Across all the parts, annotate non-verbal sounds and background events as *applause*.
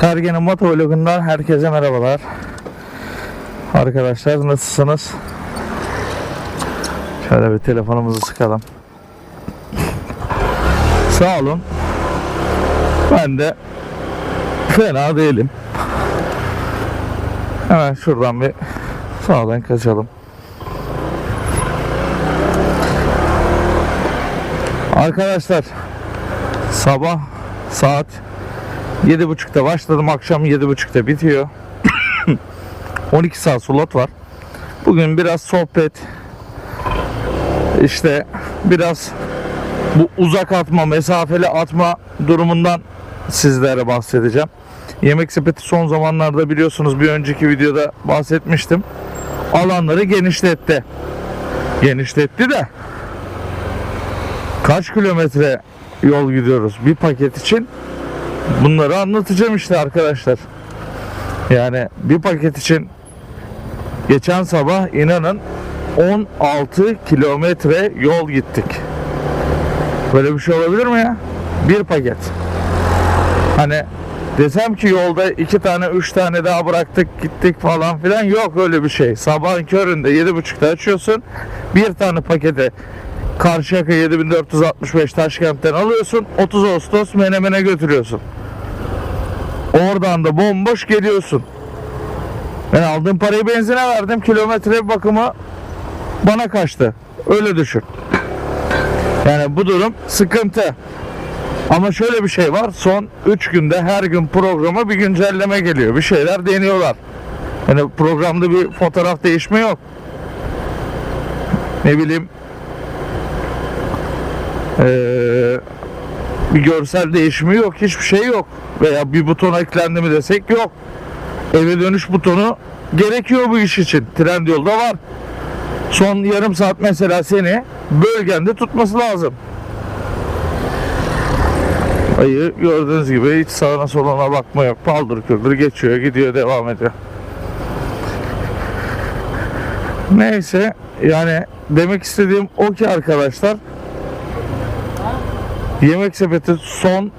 Sergen'in motovlogundan herkese merhabalar. Arkadaşlar nasılsınız? Şöyle bir telefonumuzu sıkalım. *laughs* Sağ olun. Ben de fena değilim. Hemen şuradan bir sağdan kaçalım. Arkadaşlar sabah saat 7.30'da başladım. Akşam 7.30'da bitiyor. *coughs* 12 saat slot var. Bugün biraz sohbet işte biraz bu uzak atma, mesafeli atma durumundan sizlere bahsedeceğim. Yemek sepeti son zamanlarda biliyorsunuz bir önceki videoda bahsetmiştim. Alanları genişletti. Genişletti de kaç kilometre yol gidiyoruz bir paket için bunları anlatacağım işte arkadaşlar. Yani bir paket için geçen sabah inanın 16 kilometre yol gittik. Böyle bir şey olabilir mi ya? Bir paket. Hani desem ki yolda iki tane üç tane daha bıraktık gittik falan filan yok öyle bir şey. Sabahın köründe yedi buçukta açıyorsun. Bir tane paketi Karşıyaka 7465 Taşkent'ten alıyorsun. 30 Ağustos Menemen'e götürüyorsun. Oradan da bomboş geliyorsun. Ben aldığım parayı benzine verdim. Kilometre bakımı bana kaçtı. Öyle düşün. Yani bu durum sıkıntı. Ama şöyle bir şey var. Son 3 günde her gün programa bir güncelleme geliyor. Bir şeyler deniyorlar. Yani programda bir fotoğraf değişme yok. Ne bileyim ee, bir görsel değişimi yok. Hiçbir şey yok. Veya bir buton eklendi mi desek yok. Eve dönüş butonu gerekiyor bu iş için. Trendyol'da var. Son yarım saat mesela seni bölgende tutması lazım. Ayı gördüğünüz gibi hiç sağına soluna bakma yok. Paldır küldür geçiyor gidiyor devam ediyor. Neyse yani demek istediğim o ki arkadaşlar Yemek sepeti son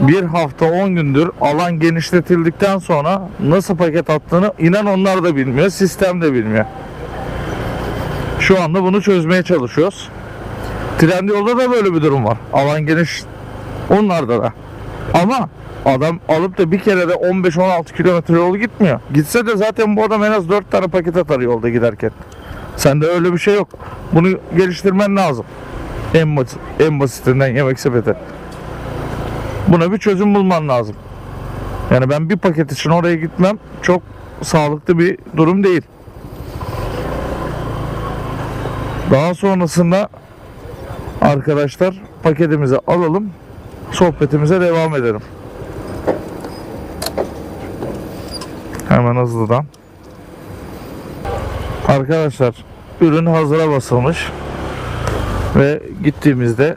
bir hafta 10 gündür alan genişletildikten sonra nasıl paket attığını inan onlar da bilmiyor. Sistem de bilmiyor. Şu anda bunu çözmeye çalışıyoruz. Trendyol'da da böyle bir durum var. Alan geniş onlarda da. Ama adam alıp da bir kere de 15-16 kilometre yol gitmiyor. Gitse de zaten bu adam en az 4 tane paket atar yolda giderken. Sende öyle bir şey yok. Bunu geliştirmen lazım. En, basit, en basitinden yemek sepeti. Buna bir çözüm bulman lazım. Yani ben bir paket için oraya gitmem çok sağlıklı bir durum değil. Daha sonrasında arkadaşlar paketimizi alalım. Sohbetimize devam edelim. Hemen hızlıdan. Arkadaşlar ürün hazıra basılmış ve gittiğimizde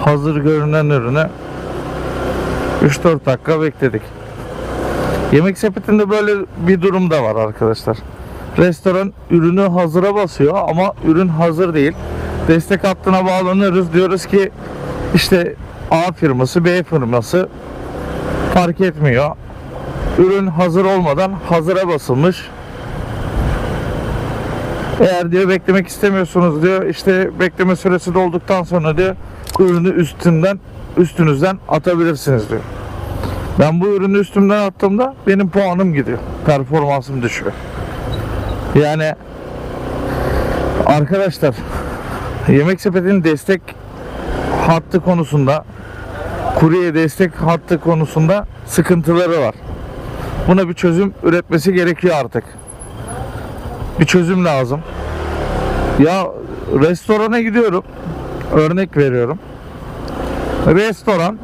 hazır görünen ürüne 3-4 dakika bekledik. Yemek sepetinde böyle bir durum da var arkadaşlar. Restoran ürünü hazıra basıyor ama ürün hazır değil. Destek hattına bağlanıyoruz. Diyoruz ki işte A firması, B firması fark etmiyor. Ürün hazır olmadan hazıra basılmış. Eğer diyor beklemek istemiyorsunuz diyor işte bekleme süresi dolduktan sonra diyor ürünü üstünden üstünüzden atabilirsiniz diyor. Ben bu ürünü üstümden attığımda benim puanım gidiyor. Performansım düşüyor. Yani arkadaşlar yemek sepetinin destek hattı konusunda kurye destek hattı konusunda sıkıntıları var. Buna bir çözüm üretmesi gerekiyor artık bir çözüm lazım. Ya restorana gidiyorum. Örnek veriyorum. Restoran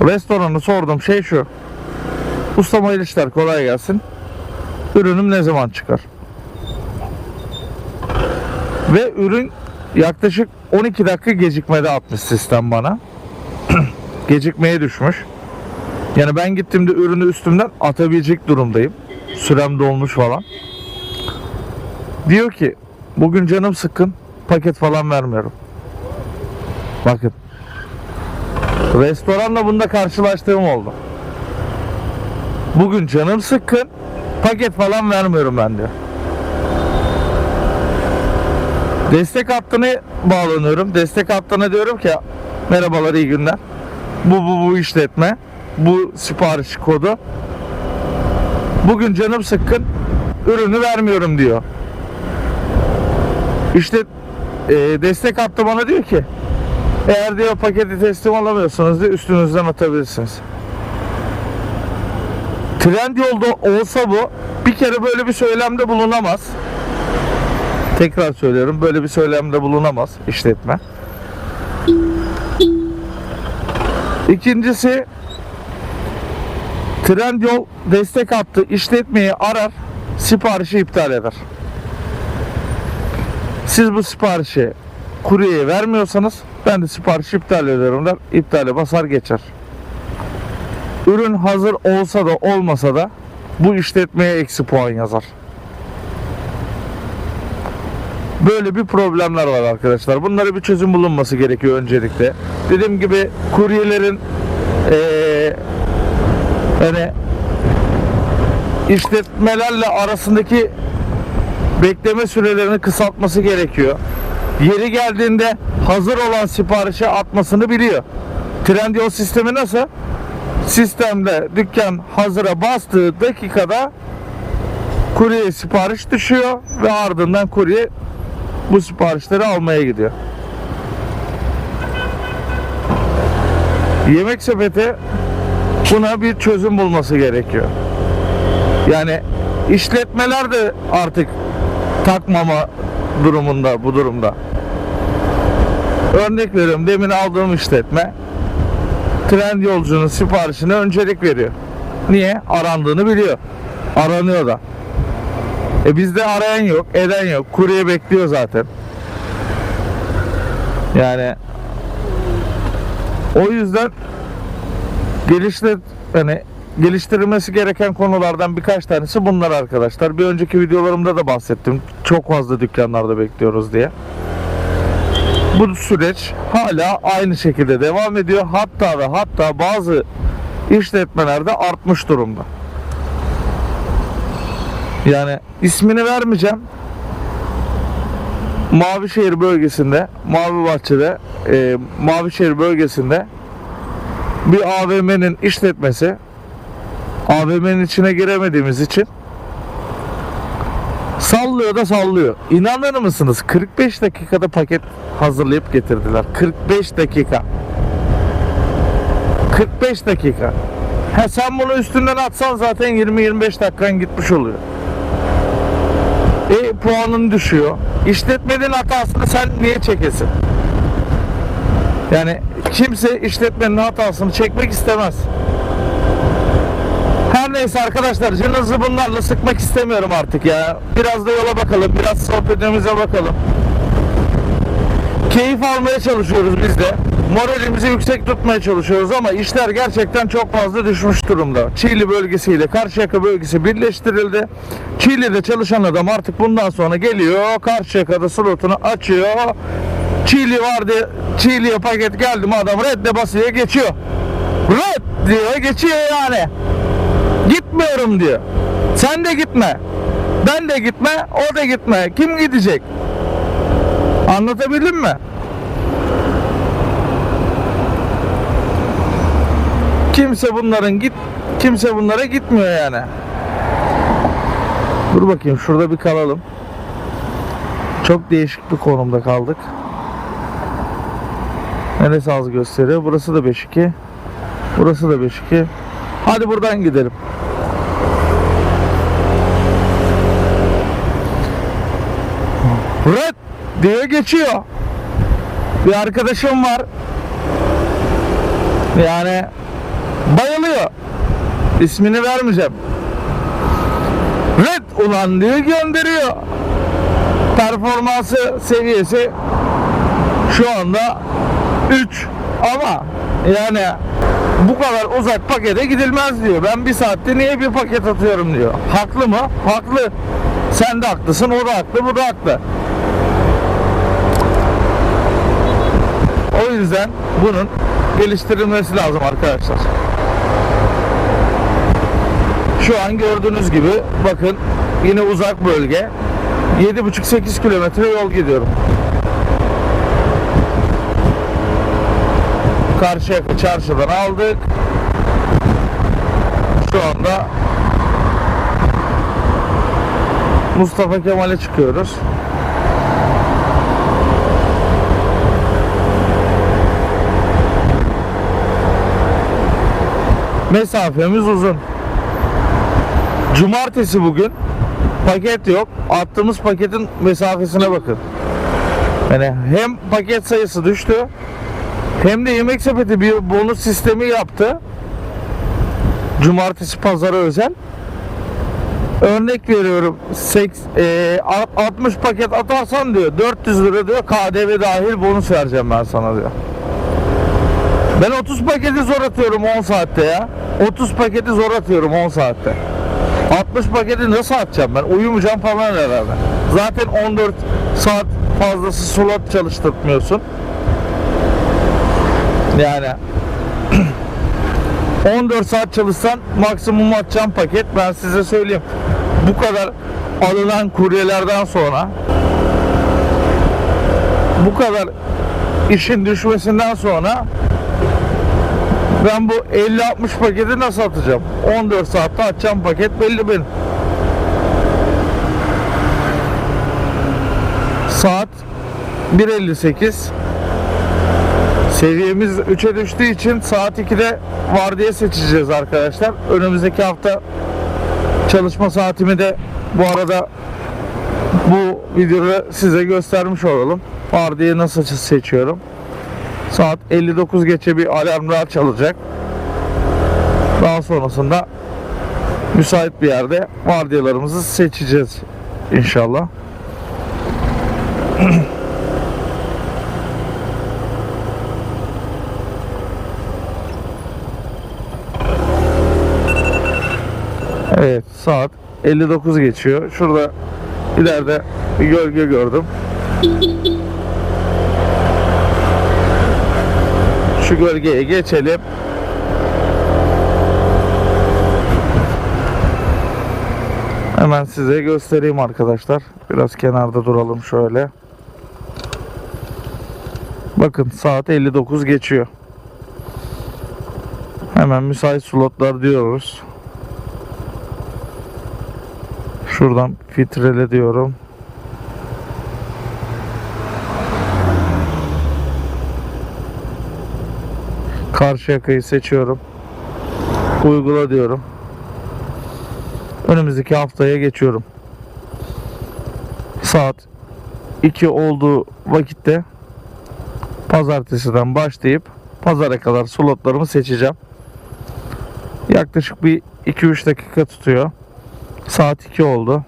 Restoranı sorduğum şey şu. Ustam hayırlı işler kolay gelsin. Ürünüm ne zaman çıkar? Ve ürün yaklaşık 12 dakika gecikmede atmış sistem bana. *clears throat* Gecikmeye düşmüş. Yani ben gittiğimde ürünü üstümden atabilecek durumdayım. Sürem dolmuş falan. Diyor ki bugün canım sıkkın paket falan vermiyorum. Bakın. Restoranla bunda karşılaştığım oldu. Bugün canım sıkkın. Paket falan vermiyorum ben diyor. Destek hattına bağlanıyorum. Destek hattına diyorum ki merhabalar iyi günler. Bu bu bu işletme. Bu sipariş kodu. Bugün canım sıkkın. Ürünü vermiyorum diyor. İşte e, destek hattı bana diyor ki eğer diyor paketi teslim alamıyorsanız diyor üstünüzden atabilirsiniz. Trend yolda olsa bu bir kere böyle bir söylemde bulunamaz. Tekrar söylüyorum böyle bir söylemde bulunamaz işletme. İkincisi Trendyol destek hattı işletmeyi arar siparişi iptal eder. Siz bu siparişi kuryeye vermiyorsanız ben de siparişi iptal ederim der. İptale basar geçer. Ürün hazır olsa da olmasa da bu işletmeye eksi puan yazar. Böyle bir problemler var arkadaşlar. Bunlara bir çözüm bulunması gerekiyor öncelikle. Dediğim gibi kuryelerin eee yani işletmelerle arasındaki bekleme sürelerini kısaltması gerekiyor. Yeri geldiğinde hazır olan siparişi atmasını biliyor. Trendyol sistemi nasıl? Sistemde dükkan hazıra bastığı dakikada kurye sipariş düşüyor ve ardından kurye bu siparişleri almaya gidiyor. Yemek sepeti buna bir çözüm bulması gerekiyor. Yani işletmeler de artık takmama durumunda bu durumda. Örnek veriyorum demin aldığım işletme trend yolcunun siparişine öncelik veriyor. Niye? Arandığını biliyor. Aranıyor da. E bizde arayan yok, eden yok. Kurye bekliyor zaten. Yani o yüzden geliştir hani geliştirilmesi gereken konulardan birkaç tanesi bunlar arkadaşlar. Bir önceki videolarımda da bahsettim. Çok fazla dükkanlarda bekliyoruz diye. Bu süreç hala aynı şekilde devam ediyor. Hatta ve hatta bazı işletmelerde artmış durumda. Yani ismini vermeyeceğim. Mavişehir bölgesinde, Mavi Bahçe'de, e, Mavişehir bölgesinde bir AVM'nin işletmesi AVM'nin içine giremediğimiz için sallıyor da sallıyor. İnanır mısınız? 45 dakikada paket hazırlayıp getirdiler. 45 dakika. 45 dakika. Ha sen bunu üstünden atsan zaten 20-25 dakikan gitmiş oluyor. E puanın düşüyor. İşletmenin hatasını sen niye çekesin? Yani kimse işletmenin hatasını çekmek istemez. Her neyse arkadaşlar canınızı bunlarla sıkmak istemiyorum artık ya. Biraz da yola bakalım, biraz sohbetimize bakalım. Keyif almaya çalışıyoruz biz de. Moralimizi yüksek tutmaya çalışıyoruz ama işler gerçekten çok fazla düşmüş durumda. Çiğli bölgesiyle Karşıyaka bölgesi birleştirildi. Çiğli'de çalışan adam artık bundan sonra geliyor. Karşıyaka'da slotunu açıyor. Çiğli vardı. Çiğli'ye paket geldi mi adam redde basıyor geçiyor. Red diyor geçiyor yani. Gitmiyorum diyor. Sen de gitme. Ben de gitme, o da gitme. Kim gidecek? Anlatabildim mi? Kimse bunların git kimse bunlara gitmiyor yani. Dur bakayım şurada bir kalalım. Çok değişik bir konumda kaldık. Neresi az gösteriyor? Burası da 5-2. Burası da 5-2. Hadi buradan gidelim. Red diye geçiyor. Bir arkadaşım var. Yani bayılıyor. İsmini vermeyeceğim. Red ulan diyor gönderiyor. Performansı seviyesi şu anda 3 ama yani bu kadar uzak pakete gidilmez diyor. Ben bir saatte niye bir paket atıyorum diyor. Haklı mı? Haklı. Sen de haklısın, o da haklı, bu da haklı. O yüzden bunun geliştirilmesi lazım arkadaşlar. Şu an gördüğünüz gibi bakın yine uzak bölge 7,5-8 kilometre yol gidiyorum. Karşıyaka çarşıdan aldık. Şu anda Mustafa Kemal'e çıkıyoruz. Mesafemiz uzun. Cumartesi bugün. Paket yok. Attığımız paketin mesafesine bakın. Yani hem paket sayısı düştü hem de yemek sepeti bir bonus sistemi yaptı. Cumartesi pazara özel. Örnek veriyorum. seks- e, 60 paket atarsan diyor 400 lira diyor KDV dahil bonus vereceğim ben sana diyor. Ben 30 paketi zor atıyorum 10 saatte ya. 30 paketi zor atıyorum 10 saatte. 60 paketi nasıl atacağım ben? Uyumayacağım falan herhalde. Zaten 14 saat fazlası slot çalıştırmıyorsun. Yani *clears throat* 14 saat çalışsan maksimum atacağım paket ben size söyleyeyim. Bu kadar alınan kuryelerden sonra bu kadar işin düşmesinden sonra ben bu 50-60 paketi nasıl atacağım? 14 saatte atacağım paket belli benim. Saat 1.58 Seviyemiz 3'e düştüğü için saat 2'de vardiya seçeceğiz arkadaşlar. Önümüzdeki hafta çalışma saatimi de bu arada bu videoda size göstermiş olalım. Vardiyayı nasıl seçiyorum. Saat 59 geçe bir alarmlar çalacak. Daha sonrasında müsait bir yerde vardiyalarımızı seçeceğiz inşallah. *clears throat* Evet saat 59 geçiyor. Şurada ileride bir gölge gördüm. Şu gölgeye geçelim. Hemen size göstereyim arkadaşlar. Biraz kenarda duralım şöyle. Bakın saat 59 geçiyor. Hemen müsait slotlar diyoruz. Şuradan filtrele diyorum. Karşı yakayı seçiyorum. Uygula diyorum. Önümüzdeki haftaya geçiyorum. Saat 2 olduğu vakitte pazartesiden başlayıp pazara kadar slotlarımı seçeceğim. Yaklaşık bir 2-3 dakika tutuyor. Saat 2 oldu.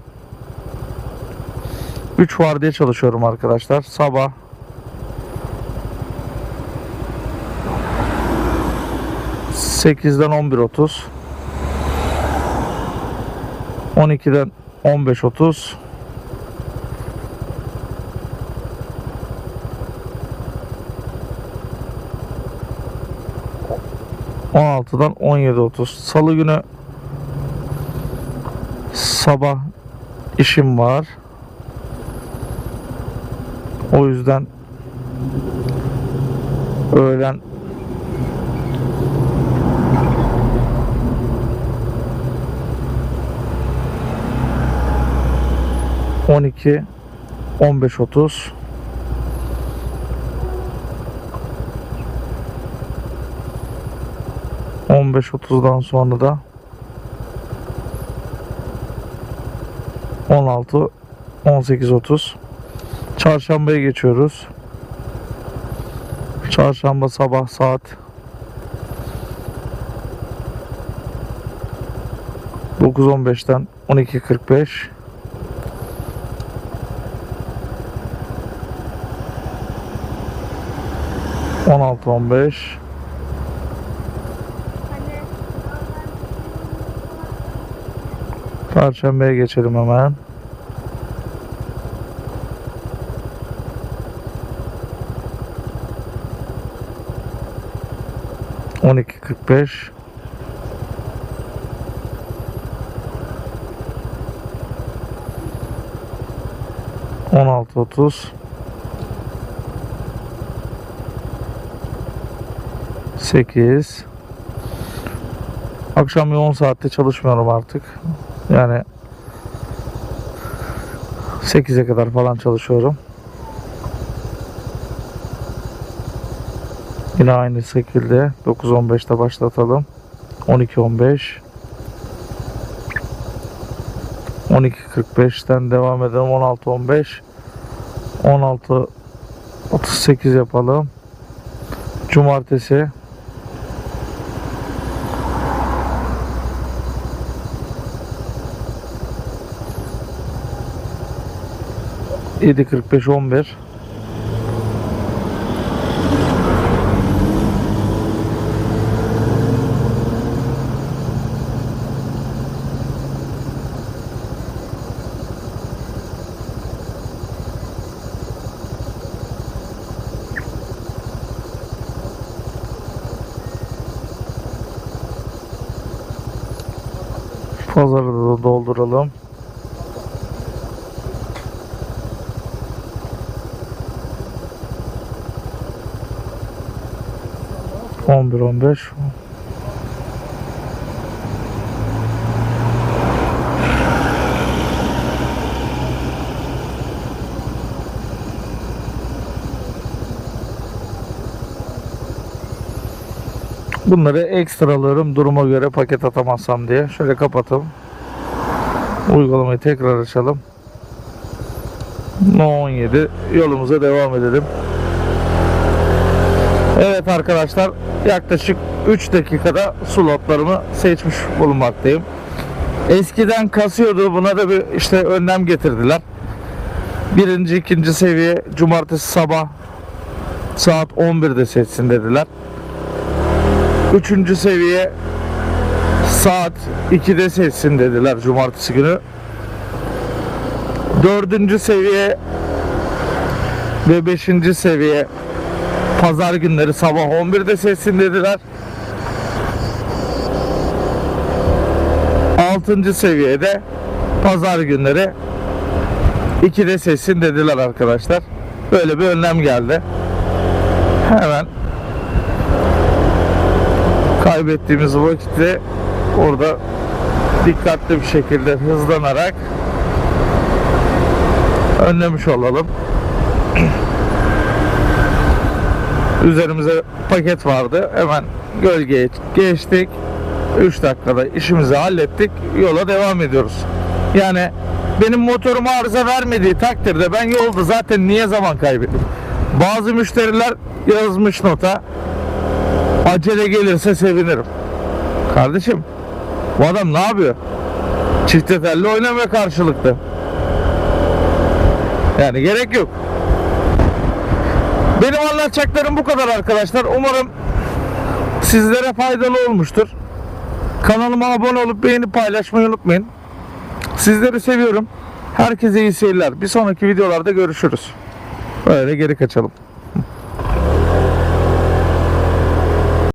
3 vardiya çalışıyorum arkadaşlar. Sabah ...8'den 11.30... ...12'den 15.30... ...16'dan 17.30... ...salı günü... ...sabah... ...işim var... ...o yüzden... ...öğlen... On iki, on beş otuz. On beş otuzdan sonra da on altı, on sekiz otuz. Çarşambaya geçiyoruz. Çarşamba sabah saat 9.15'ten 12.45 16.15 Perşembeye geçelim hemen. 12.45 16.30 8 Akşam 10 saatte çalışmıyorum artık. Yani 8'e kadar falan çalışıyorum. Yine aynı şekilde 9.15'te başlatalım. 12.15 12.45'ten devam edelim. 16.15 16.38 yapalım. Cumartesi Yedi kırk beş on bir. Pazarı dolduralım. On bir on beş. Bunları ekstra alırım duruma göre paket atamazsam diye. Şöyle kapatalım. Uygulamayı tekrar açalım. No 17 yolumuza devam edelim. Evet arkadaşlar yaklaşık 3 dakikada slotlarımı seçmiş bulunmaktayım. Eskiden kasıyordu buna da bir işte önlem getirdiler. Birinci ikinci seviye cumartesi sabah saat 11'de seçsin dediler. Üçüncü seviye saat 2'de seçsin dediler cumartesi günü. Dördüncü seviye ve beşinci seviye pazar günleri sabah 11'de seçsin dediler. Altıncı seviyede pazar günleri 2'de seçsin dediler arkadaşlar. Böyle bir önlem geldi. Hemen kaybettiğimiz vakitte orada dikkatli bir şekilde hızlanarak önlemiş olalım. *clears throat* Üzerimize paket vardı. Hemen gölgeye geçtik. 3 dakikada işimizi hallettik. Yola devam ediyoruz. Yani benim motorum arıza vermediği takdirde ben yolda zaten niye zaman kaybedeyim? Bazı müşteriler yazmış nota acele gelirse sevinirim. Kardeşim bu adam ne yapıyor? Çifte telli oynamaya karşılıklı. Yani gerek yok. Benim anlatacaklarım bu kadar arkadaşlar. Umarım sizlere faydalı olmuştur. Kanalıma abone olup beğenip paylaşmayı unutmayın. Sizleri seviyorum. Herkese iyi seyirler. Bir sonraki videolarda görüşürüz. Böyle geri kaçalım.